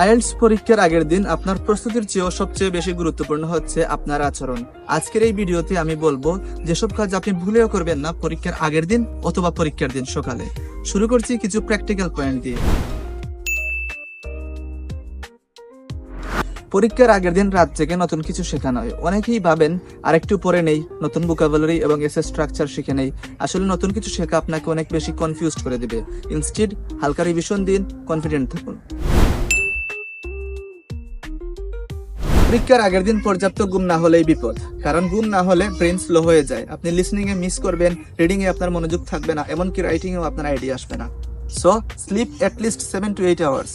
IELTS পরীক্ষার আগের দিন আপনার প্রস্তুতির চেয়েও সবচেয়ে বেশি গুরুত্বপূর্ণ হচ্ছে আপনার আচরণ। আজকের এই ভিডিওতে আমি বলব, যেসব কাজ আপনি ভুলেও করবেন না, পরীক্ষার আগের দিন অথবা পরীক্ষার দিন সকালে। শুরু করছি কিছু প্র্যাকটিক্যাল পয়েন্ট দিয়ে। পরীক্ষার আগের দিন রাত থেকে নতুন কিছু শেখানো হয় অনেকেই ভাবেন, আরেকটু পরে নেই, নতুন ভোকাবুলারি এবং এসএস স্ট্রাকচার শিখে নেই। আসলে নতুন কিছু শেখা আপনাকে অনেক বেশি কনফিউজড করে দেবে। ইনস্টিড হালকা রিভিশন দিন কনফিডেন্ট থাকুন। পরীক্ষার আগের দিন পর্যাপ্ত ঘুম না হলেই বিপদ। কারণ ঘুম না হলে ব্রেন স্লো হয়ে যায়। আপনি লিসনিং এ মিস করবেন রিডিং এ আপনার মনোযোগ থাকবে না, এমনকি রাইটিং এও আপনার আইডিয়া আসবে না। So sleep at least seven to eight hours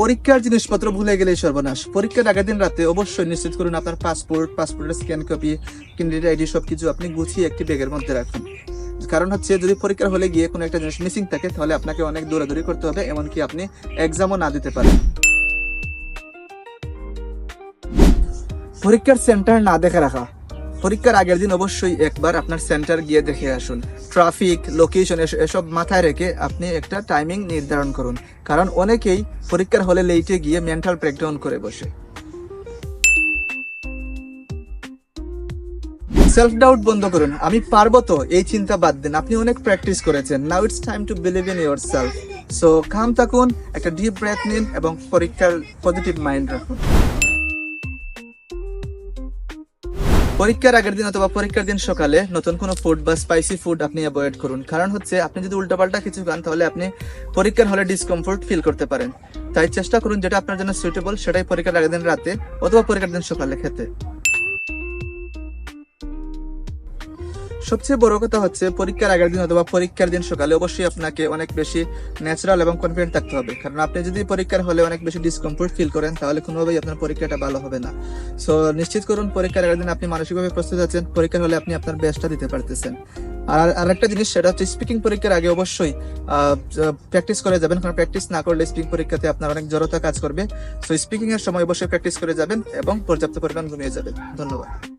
পরীক্ষার জিনিসপত্র ভুলে গেলেই সর্বনাশ। পরীক্ষার আগের দিন রাতে অবশ্যই নিশ্চিত করুন, আপনার পাসপোর্ট পাসপোর্টের স্ক্যান কপি ক্যান্ডিডেট আইডি সবকিছু আপনি গুছিয়ে একটি ব্যাগের মধ্যে রাখুন। কারণ হচ্ছে যদি পরীক্ষার হলে গিয়ে কোনো একটা জিনিস মিসিং থাকে, তাহলে আপনাকে অনেক দৌড়াদৌড়ি করতে হবে, এমনকি আপনি এক্সামও না দিতে পারেন। পরীক্ষার সেন্টার না দেখে রাখা। পরীক্ষার আগের দিন অবশ্যই একবার আপনার সেন্টার গিয়ে দেখে আসুন। ট্রাফিক লোকেশন এসব মাথায় রেখে আপনি একটা টাইমিং নির্ধারণ করুন। কারণ অনেকেই পরীক্ষার হলে লেটে গিয়ে মেন্টাল ব্রেকডাউন করে বসে। সেলফ ডাউট বন্ধ করুন। আমি পারব তো, এই চিন্তা বাদ দিন। আপনি অনেক প্র্যাকটিস করেছেন। Now it's time to believe in yourself so calm থাকুন, একটা ডিপ ব্রেথ নিন এবং পরীক্ষার পজিটিভ মাইন্ড রাখুন। পরীক্ষার আগের দিন অথবা পরীক্ষার দিন সকালে নতুন কোনো ফুড বা স্পাইসি ফুড আপনি অ্যাভয়েড করুন। কারণ হচ্ছে, আপনি যদি উল্টাপাল্টা কিছু খান, তাহলে আপনি পরীক্ষার হলে ডিসকমফোর্ট ফিল করতে পারেন। তাই চেষ্টা করুন, যেটা আপনার জন্য সুইটেবল সেটাই পরীক্ষার আগের দিন রাতে অথবা পরীক্ষার দিন সকালে খেতে। সবচেয়ে বড় কথা হচ্ছে পরীক্ষার আগের দিন অথবা পরীক্ষার দিন সকালে অবশ্যই আপনাকে অনেক বেশি ন্যাচারাল এবং কনফিডেন্ট থাকতে হবে। কারণ আপনি যদি পরীক্ষার হলে অনেক বেশি ডিসকমফোর্ট ফিল করেন, তাহলে কোনোভাবেই আপনার পরীক্ষাটা ভালো হবে না। সো নিশ্চিত করুন পরীক্ষার আগের দিন আপনি মানসিকভাবে প্রস্তুত আছেন, পরীক্ষার হলে আপনি আপনার বেস্টটা দিতে পারতেছেন। আর আরেকটা জিনিস, সেটা হচ্ছে স্পিকিং পরীক্ষার আগে অবশ্যই প্র্যাকটিস করে যাবেন। কারণ প্র্যাকটিস না করলে স্পিকিং পরীক্ষাতে আপনার অনেক জড়তা কাজ করবে। সো স্পিকিং এর সময় অবশ্যই প্র্যাকটিস করে যাবেন এবং পর্যাপ্ত পরিমাণ ঘুমিয়ে যাবেন। ধন্যবাদ।